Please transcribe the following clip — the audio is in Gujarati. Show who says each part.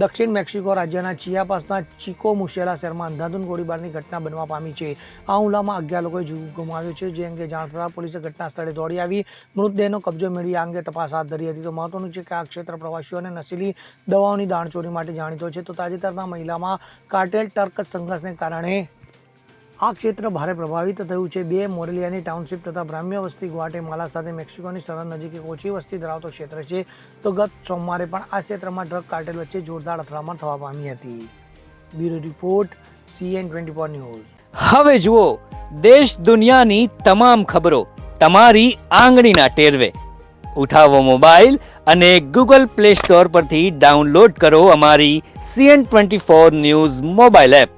Speaker 1: દક્ષિણ મેક્સિકો રાજ્યના ચિયાપાસના ચિકો મુશેલા શહેરમાં અંધાધૂન ગોળીબારની ઘટના બનવા પામી છે. આ હુમલામાં અગિયાર લોકોએ જીવ ગુમાવ્યો છે, જે અંગે જાણ થતાં પોલીસે ઘટના સ્થળે દોડી આવી. મૃતદેહનો કબજો મેળવી આ અંગે તપાસ હાથ ધરી હતી. તો મહત્વનું છે કે આ ક્ષેત્ર પ્રવાસીઓને નશીલી દવાઓની દાણચોરી માટે જાણીતો છે. તો તાજેતરના મહિલામાં કાર્ટેલ ટર્ક સંઘર્ષને કારણે આ ક્ષેત્ર ભારે પ્રભાવિત થયું છે. બે મોરેલિયાની ટાઉનશીપ તથા બ્રાહ્મ્ય વસ્તી ગુવાટેમાલા સાથે મેક્સિકોની સરહદ નજીક એક ઓછી વસ્તી ધરાવતો ક્ષેત્ર છે. તો ગત સોમવારે પણ આ ક્ષેત્રમાં ડ્રગ કાર્ટેલ વચ્ચે જોરદાર અથડામણ થવા પામી હતી. Bureau report, CN twenty four news.
Speaker 2: હવે જુઓ, દેશ દુનિયાની તમામ ખબરો તમારી આંગળીના ટેરવે. ઉઠાવો મોબાઈલ અને ગૂગલ પ્લે સ્ટોર પરથી ડાઉનલોડ કરો અમારી CN twenty four news mobile app.